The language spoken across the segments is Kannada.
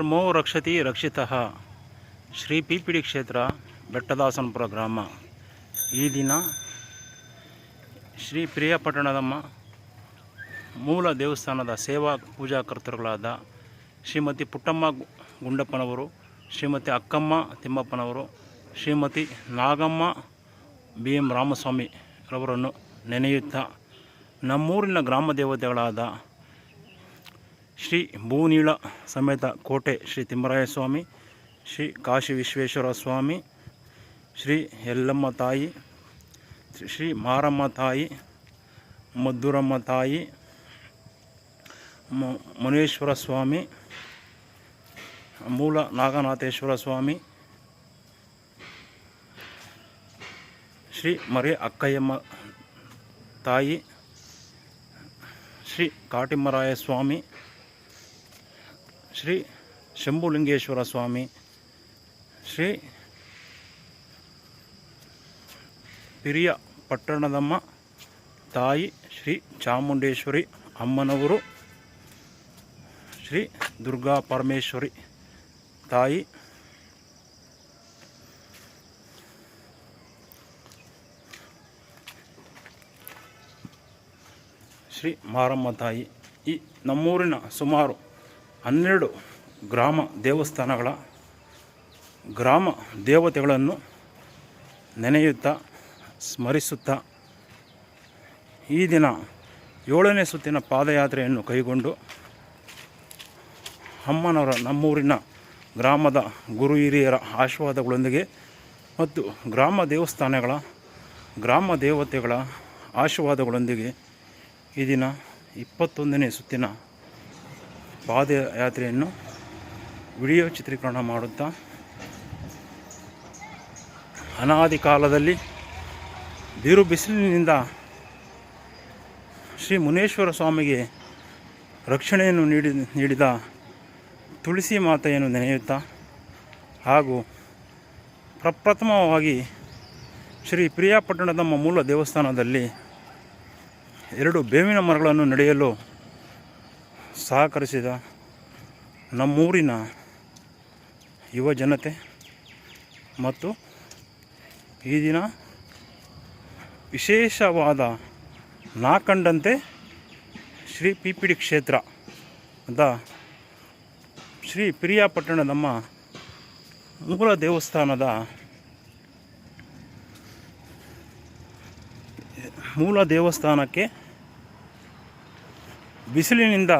ಧರ್ಮೋ ರಕ್ಷತಿ ರಕ್ಷಿತಃ. ಶ್ರೀ ಪಿ ಪಿ ಡಿ ಕ್ಷೇತ್ರ ಬೆಟ್ಟದಾಸನಪುರ ಗ್ರಾಮ. ಈ ದಿನ ಶ್ರೀ ಪ್ರಿಯಪಟ್ಟಣದಮ್ಮ ಮೂಲ ದೇವಸ್ಥಾನದ ಸೇವಾ ಪೂಜಾಕರ್ತರುಗಳಾದ ಶ್ರೀಮತಿ ಪುಟ್ಟಮ್ಮ ಗುಂಡಪ್ಪನವರು, ಶ್ರೀಮತಿ ಅಕ್ಕಮ್ಮ ತಿಮ್ಮಪ್ಪನವರು, ಶ್ರೀಮತಿ ನಾಗಮ್ಮ ಬಿ ಎಂ ರಾಮಸ್ವಾಮಿ ರವರನ್ನು ನೆನೆಯುತ್ತಾ ನಮ್ಮೂರಿನ ಗ್ರಾಮ ದೇವತೆಗಳಾದ ಶ್ರೀ ಭೂನೀಳ ಸಮೇತ ಕೋಟೆ ಶ್ರೀ ತಿಮ್ಮರಾಯ ಸ್ವಾಮಿ ಶ್ರೀ ಕಾಶಿ ವಿಶ್ವೇಶ್ವರ ಸ್ವಾಮಿ, ಶ್ರೀ ಯಲ್ಲಮ್ಮ ತಾಯಿ, ಶ್ರೀ ಮಾರಮ್ಮ ತಾಯಿ, ಮದ್ದೂರಮ್ಮ ತಾಯಿ ಮುನೇಶ್ವರ ಸ್ವಾಮಿ, ಮೂಲ ನಾಗನಾಥೇಶ್ವರ ಸ್ವಾಮಿ, ಶ್ರೀ ಮರಿ ಅಕ್ಕಯ್ಯಮ್ಮ ತಾಯಿ, ಶ್ರೀ ಕಾಟಿಮರಾಯ ಸ್ವಾಮಿ ಶ್ರೀ ಶಂಭುಲಿಂಗೇಶ್ವರ ಸ್ವಾಮಿ, ಶ್ರೀ ಪಿರಿಯ ಪಟ್ಟಣದಮ್ಮ, ತಾಯಿ ಶ್ರೀ ಚಾಮುಂಡೇಶ್ವರಿ ಅಮ್ಮನವರು, ಶ್ರೀ ದುರ್ಗಾ ಪರಮೇಶ್ವರಿ ತಾಯಿ, ಶ್ರೀ ಮಾರಮ್ಮ ತಾಯಿ. ಈ ನಮ್ಮೂರಿನ ಸುಮಾರು ಹನ್ನೆರಡು ಗ್ರಾಮ ದೇವಸ್ಥಾನಗಳ ಗ್ರಾಮ ದೇವತೆಗಳನ್ನು ನೆನೆಯುತ್ತಾ, ಸ್ಮರಿಸುತ್ತಾ, ಈ ದಿನ ಏಳನೇ ಸುತ್ತಿನ ಪಾದಯಾತ್ರೆಯನ್ನು ಕೈಗೊಂಡು ಅಮ್ಮನವರ ನಮ್ಮೂರಿನ ಗ್ರಾಮದ ಗುರು ಹಿರಿಯರ ಆಶೀರ್ವಾದಗಳೊಂದಿಗೆ ಮತ್ತು ಗ್ರಾಮ ದೇವಸ್ಥಾನಗಳ, ಗ್ರಾಮ ದೇವತೆಗಳ ಆಶೀರ್ವಾದಗಳೊಂದಿಗೆ ಈ ದಿನ ಇಪ್ಪತ್ತೊಂದನೇ ಸುತ್ತಿನ ಪಾದಯಾತ್ರೆಯನ್ನು ವಿಡಿಯೋ ಚಿತ್ರೀಕರಣ ಮಾಡುತ್ತಾ ಅನಾದಿ ಕಾಲದಲ್ಲಿ ಬಿರು ಬಿಸಿಲಿನಿಂದ ಶ್ರೀ ಮುನೇಶ್ವರ ಸ್ವಾಮಿಗೆ ರಕ್ಷಣೆಯನ್ನು ನೀಡಿ ನೀಡಿದ ತುಳಸಿ ಮಾತೆಯನ್ನು ನೆನೆಯುತ್ತಾ ಹಾಗೂ ಪ್ರಪ್ರಥಮವಾಗಿ ಶ್ರೀ ಪ್ರಿಯಾಪಟ್ಟಣದ ಮೂಲ ದೇವಸ್ಥಾನದಲ್ಲಿ ಎರಡು ಬೇವಿನ ಮರಗಳನ್ನು ನಡೆಯಲು ಸಹಕರಿಸಿದ ನಮ್ಮೂರಿನ ಯುವ ಜನತೆ ಮತ್ತು ಈ ದಿನ ವಿಶೇಷವಾದ ನಾಕಂಡಂತೆ ಶ್ರೀ ಪಿಪಿಡಿ ಕ್ಷೇತ್ರ ಅಂತ ಶ್ರೀ ಪಿರಿಯಾಪಟ್ಟಣ ನಮ್ಮ ಮೂಲ ದೇವಸ್ಥಾನದ ಮೂಲ ದೇವಸ್ಥಾನಕ್ಕೆ ಬಿಸಿಲಿನಿಂದ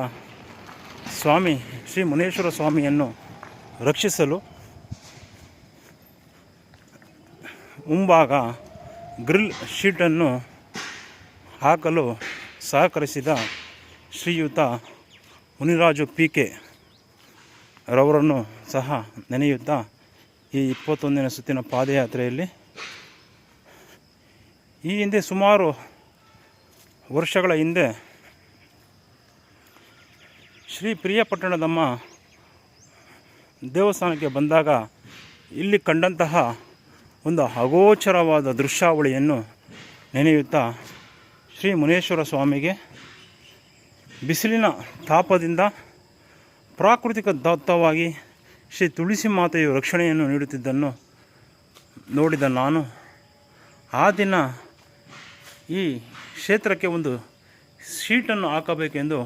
ಸ್ವಾಮಿ, ಶ್ರೀ ಮುನೇಶ್ವರ ಸ್ವಾಮಿಯನ್ನು ರಕ್ಷಿಸಲು ಮುಂಭಾಗ ಗ್ರಿಲ್ ಶೀಟನ್ನು ಹಾಕಲು ಸಹಕರಿಸಿದ ಶ್ರೀಯುತ ಮುನಿರಾಜು ಪಿ ಕೆ ರವರನ್ನು ಸಹ ನೆನೆಯುತ್ತಾ ಈ ಇಪ್ಪತ್ತೊಂದನೇ ಸುತ್ತಿನ ಪಾದಯಾತ್ರೆಯಲ್ಲಿ ಈ ಹಿಂದೆ ಸುಮಾರು ವರ್ಷಗಳ ಹಿಂದೆ ಶ್ರೀ ಪ್ರಿಯಪಟ್ಟಣದಮ್ಮ ದೇವಸ್ಥಾನಕ್ಕೆ ಬಂದಾಗ ಇಲ್ಲಿ ಕಂಡಂತಹ ಒಂದು ಅಗೋಚರವಾದ ದೃಶ್ಯಾವಳಿಯನ್ನು ನೆನೆಯುತ್ತಾ ಶ್ರೀ ಮುನೇಶ್ವರ ಸ್ವಾಮಿಗೆ ಬಿಸಿಲಿನ ತಾಪದಿಂದ ಪ್ರಾಕೃತಿಕ ದತ್ತವಾಗಿ ಶ್ರೀ ತುಳಸಿ ಮಾತೆಯು ರಕ್ಷಣೆಯನ್ನು ನೀಡುತ್ತಿದ್ದನ್ನು ನೋಡಿದ ನಾನು. ಆ ದಿನ ಈ ಕ್ಷೇತ್ರಕ್ಕೆ ಒಂದು ಶೀಟನ್ನು ಹಾಕಬೇಕೆಂದು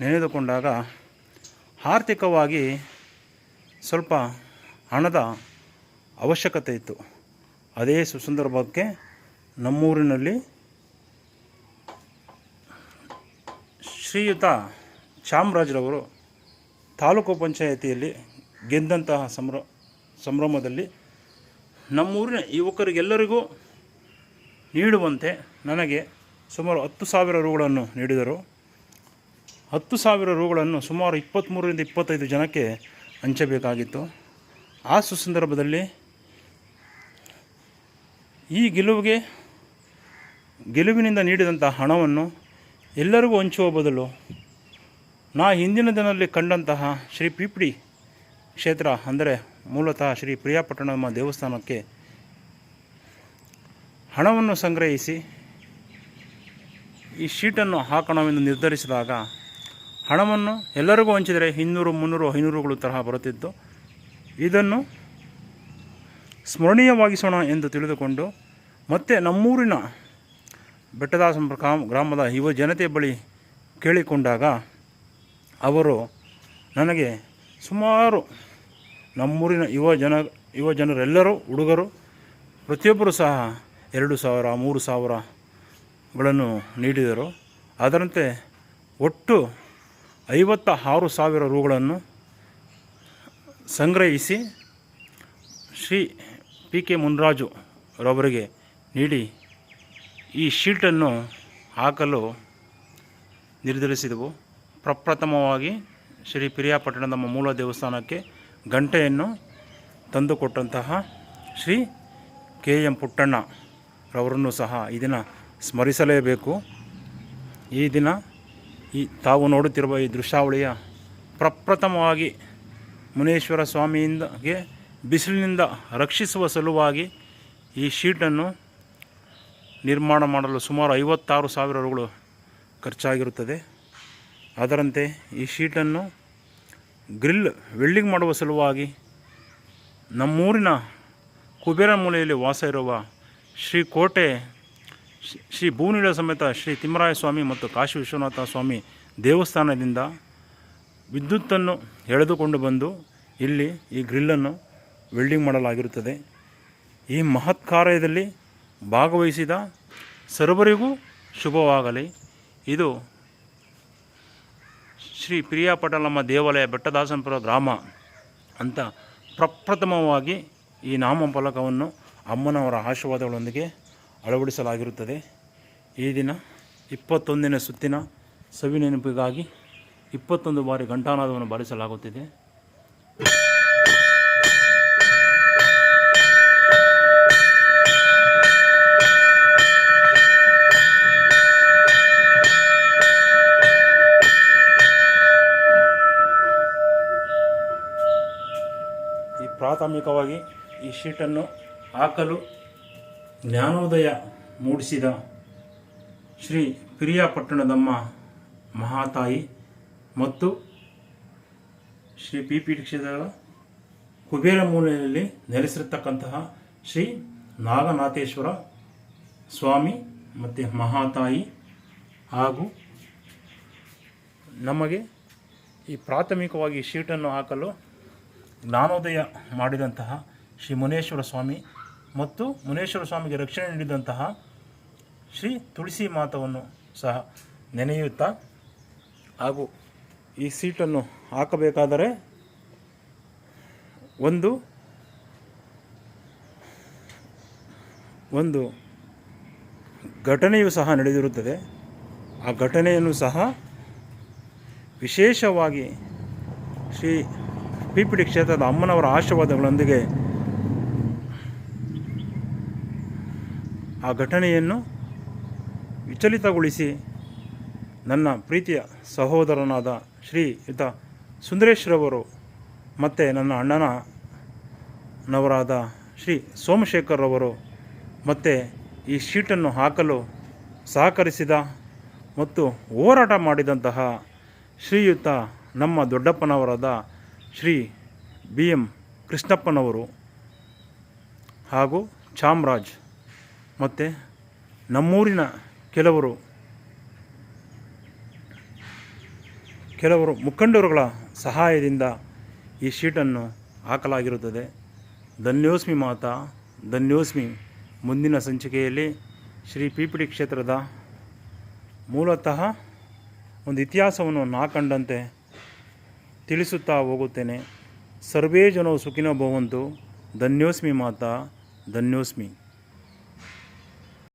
ನೆನೆದುಕೊಂಡಾಗ ಆರ್ಥಿಕವಾಗಿ ಸ್ವಲ್ಪ ಹಣದ ಅವಶ್ಯಕತೆ ಇತ್ತು. ಅದೇ ಸುಸಂದರ್ಭಕ್ಕೆ ನಮ್ಮೂರಿನಲ್ಲಿ ಶ್ರೀಯುತ ಚಾಮರಾಜರವರು ತಾಲೂಕು ಪಂಚಾಯಿತಿಯಲ್ಲಿ ಗೆದ್ದಂತಹ ಸಂಭ್ರ, ಸಂಭ್ರಮದಲ್ಲಿ ನಮ್ಮೂರಿನ ಯುವಕರಿಗೆಲ್ಲರಿಗೂ ನೀಡುವಂತೆ ನನಗೆ ಸುಮಾರು ಹತ್ತು ಸಾವಿರ ರೂಗಳನ್ನು ನೀಡಿದರು. ಹತ್ತು ಸಾವಿರ ರೂಗಳನ್ನು ಸುಮಾರು ಇಪ್ಪತ್ತ್ಮೂರರಿಂದ ಇಪ್ಪತ್ತೈದು ಜನಕ್ಕೆ ಹಂಚಬೇಕಾಗಿತ್ತು. ಆ ಸುಸಂದರ್ಭದಲ್ಲಿ ಈ ಗೆಲುವಿಗೆ, ಗೆಲುವಿನಿಂದ ನೀಡಿದಂಥ ಹಣವನ್ನು ಎಲ್ಲರಿಗೂ ಹಂಚುವ ಬದಲು ನಾ ಹಿಂದಿನ ದಿನದಲ್ಲಿ ಕಂಡಂತಹ ಶ್ರೀ ಪಿಪಿಡಿ ಕ್ಷೇತ್ರ ಅಂದರೆ ಮೂಲತಃ ಶ್ರೀ ಪ್ರಿಯಾಪಟ್ಟಣಮ್ಮ ದೇವಸ್ಥಾನಕ್ಕೆ ಹಣವನ್ನು ಸಂಗ್ರಹಿಸಿ ಈ ಶೀಟನ್ನು ಹಾಕೋಣವೆಂದು ನಿರ್ಧರಿಸಿದಾಗ ಹಣವನ್ನು ಎಲ್ಲರಿಗೂ ಹಂಚಿದರೆ ಇನ್ನೂರು, ಮುನ್ನೂರು, ಐನೂರುಗಳು ತರಹ ಬರುತ್ತಿತ್ತು. ಇದನ್ನು ಸ್ಮರಣೀಯವಾಗಿಸೋಣ ಎಂದು ತಿಳಿದುಕೊಂಡು ಮತ್ತೆ ನಮ್ಮೂರಿನ ಬೆಟ್ಟದಾಸ ಗ್ರಾಮದ ಯುವ ಜನತೆ ಬಳಿ ಕೇಳಿಕೊಂಡಾಗ ಅವರು ನನಗೆ ಸುಮಾರು ನಮ್ಮೂರಿನ ಯುವ ಜನ, ಯುವ ಜನರೆಲ್ಲರೂ, ಹುಡುಗರು, ಪ್ರತಿಯೊಬ್ಬರು ಸಹ ಎರಡು ಸಾವಿರ, ಮೂರು ಸಾವಿರಗಳನ್ನು ನೀಡಿದರು. ಅದರಂತೆ ಒಟ್ಟು ಐವತ್ತ ಆರು ಸಾವಿರ ರೂಗಳನ್ನು ಸಂಗ್ರಹಿಸಿ ಶ್ರೀ ಪಿ ಕೆ ಮುನ್ರಾಜು ರವರಿಗೆ ನೀಡಿ ಈ ಶೀಟನ್ನು ಹಾಕಲು ನಿರ್ಧರಿಸಿದೆವು. ಪ್ರಪ್ರಥಮವಾಗಿ ಶ್ರೀ ಪಿರಿಯಾಪಟ್ಟಣ ನಮ್ಮ ಮೂಲ ದೇವಸ್ಥಾನಕ್ಕೆ ಗಂಟೆಯನ್ನು ತಂದುಕೊಟ್ಟಂತಹ ಶ್ರೀ ಕೆ ಎಂ ಪುಟ್ಟಣ್ಣ ರವರನ್ನು ಸಹ ಈ ದಿನ ಸ್ಮರಿಸಲೇಬೇಕು. ಈ ದಿನ ಈ ತಾವು ನೋಡುತ್ತಿರುವ ಈ ದೃಶ್ಯಾವಳಿಯ ಪ್ರಪ್ರಥಮವಾಗಿ ಮುನೇಶ್ವರ ಸ್ವಾಮಿಯಿಂದಗೆ ಬಿಸಿಲಿನಿಂದ ರಕ್ಷಿಸುವ ಸಲುವಾಗಿ ಈ ಶೀಟನ್ನು ನಿರ್ಮಾಣ ಮಾಡಲು ಸುಮಾರು ಐವತ್ತಾರು ಸಾವಿರ ರುಗಳು ಖರ್ಚಾಗಿರುತ್ತದೆ. ಅದರಂತೆ ಈ ಶೀಟನ್ನು ಗ್ರಿಲ್ ವೆಲ್ಡಿಂಗ್ ಮಾಡುವ ಸಲುವಾಗಿ ನಮ್ಮೂರಿನ ಕುಬೇರ ಮೂಲೆಯಲ್ಲಿ ವಾಸ ಇರುವ ಶ್ರೀ ಕೋಟೆ ಶ್ರೀ- ಭೂನೀಳ ಸಮೇತ ಶ್ರೀ ತಿಮ್ಮರಾಯ ಸ್ವಾಮಿ ಮತ್ತು ಕಾಶಿ ವಿಶ್ವನಾಥ ಸ್ವಾಮಿ ದೇವಸ್ಥಾನದಿಂದ ವಿದ್ಯುತ್ತನ್ನು ಎಳೆದುಕೊಂಡು ಬಂದು ಇಲ್ಲಿ ಈ ಗ್ರಿಲ್ಲನ್ನು ವೆಲ್ಡಿಂಗ್ ಮಾಡಲಾಗಿರುತ್ತದೆ. ಈ ಮಹತ್ ಕಾರ್ಯದಲ್ಲಿ ಭಾಗವಹಿಸಿದ ಸರ್ವರಿಗೂ ಶುಭವಾಗಲಿ. ಇದು ಶ್ರೀ ಪ್ರಿಯಾಪಟಲಮ್ಮ ದೇವಾಲಯ ಬೆಟ್ಟದಾಸನಪುರ ಗ್ರಾಮ ಅಂತ ಪ್ರಪ್ರಥಮವಾಗಿ ಈ ನಾಮಫಲಕವನ್ನು ಅಮ್ಮನವರ ಆಶೀರ್ವಾದಗಳೊಂದಿಗೆ ಅಳವಡಿಸಲಾಗಿರುತ್ತದೆ. ಈ ದಿನ ಇಪ್ಪತ್ತೊಂದನೇ ಸುತ್ತಿನ ಸವಿ ನೆನಪಿಗಾಗಿ ಇಪ್ಪತ್ತೊಂದು ಬಾರಿ ಘಂಟಾನಾದವನ್ನು ಬಾರಿಸಲಾಗುತ್ತಿದೆ. ಈ ಪ್ರಾಥಮಿಕವಾಗಿ ಈ ಶೀಟನ್ನು ಹಾಕಲು ಜ್ಞಾನೋದಯ ಮೂಡಿಸಿದ ಶ್ರೀ ಪಿರಿಯಾಪಟ್ಟಣದಮ್ಮ ಮಹಾತಾಯಿ ಮತ್ತು ಶ್ರೀ ಪಿ ಪಿ ಕ್ಷೇತ್ರದ ಕುಬೇರ ಮೂಲೆಯಲ್ಲಿ ನೆಲೆಸಿರತಕ್ಕಂತಹ ಶ್ರೀ ನಾಗನಾಥೇಶ್ವರ ಸ್ವಾಮಿ ಮತ್ತು ಮಹಾತಾಯಿ ಹಾಗೂ ನಮಗೆ ಈ ಪ್ರಾಥಮಿಕವಾಗಿ ಶೀಟನ್ನು ಹಾಕಲು ಜ್ಞಾನೋದಯ ಮಾಡಿದಂತಹ ಶ್ರೀ ಮುನೇಶ್ವರ ಸ್ವಾಮಿ ಮತ್ತು ಮುನೇಶ್ವರ ಸ್ವಾಮಿಗೆ ರಕ್ಷಣೆ ನೀಡಿದಂತಹ ಶ್ರೀ ತುಳಸಿ ಮಾತವನ್ನು ಸಹ ನೆನೆಯುತ್ತಾ ಹಾಗೂ ಈ ಸೀಟನ್ನು ಹಾಕಬೇಕಾದರೆ ಒಂದು ಒಂದು ಘಟನೆಯು ಸಹ ನಡೆದಿರುತ್ತದೆ. ಆ ಘಟನೆಯನ್ನು ಸಹ ವಿಶೇಷವಾಗಿ ಶ್ರೀ ಪಿ ಪಿ ಡಿ ಕ್ಷೇತ್ರದ ಅಮ್ಮನವರ ಆಶೀರ್ವಾದಗಳೊಂದಿಗೆ ಆ ಘಟನೆಯನ್ನು ವಿಚಲಿತಗೊಳಿಸಿ ನನ್ನ ಪ್ರೀತಿಯ ಸಹೋದರನಾದ ಶ್ರೀ ಯುತ ಸುಂದರೇಶ್ರವರು ಮತ್ತು ನನ್ನ ಅಣ್ಣನ ನವರಾದ ಶ್ರೀ ಸೋಮಶೇಖರ್ ಅವರು ಮತ್ತು ಈ ಶೀಟನ್ನು ಹಾಕಲು ಸಹಕರಿಸಿದ ಮತ್ತು ಹೋರಾಟ ಮಾಡಿದಂತಹ ಶ್ರೀಯುತ ನಮ್ಮ ದೊಡ್ಡಪ್ಪನವರಾದ ಶ್ರೀ ಬಿ ಎಂ ಕೃಷ್ಣಪ್ಪನವರು ಹಾಗೂ ಚಾಮರಾಜ್ ಮತ್ತು ನಮ್ಮೂರಿನ ಕೆಲವರು ಕೆಲವರು ಮುಖಂಡರುಗಳ ಸಹಾಯದಿಂದ ಈ ಶೀಟನ್ನು ಹಾಕಲಾಗಿರುತ್ತದೆ. ಧನ್ಯೋಸ್ಮಿ ಮಾತಾ ಧನ್ಯೋಸ್ಮಿ ಮುಂದಿನ ಸಂಚಿಕೆಯಲ್ಲಿ ಶ್ರೀ ಪಿ ಪಿ ಕ್ಷೇತ್ರದ ಮೂಲತಃ ಒಂದು ಇತಿಹಾಸವನ್ನು ನಾ ಕಂಡಂತೆ ತಿಳಿಸುತ್ತಾ ಹೋಗುತ್ತೇನೆ. ಸರ್ವೇ ಜನೋ ಸುಖಿನೋ ಭವಂತು. ಧನ್ಯೋಸ್ಮಿ ಮಾತಾ ಧನ್ಯೋಸ್ಮಿ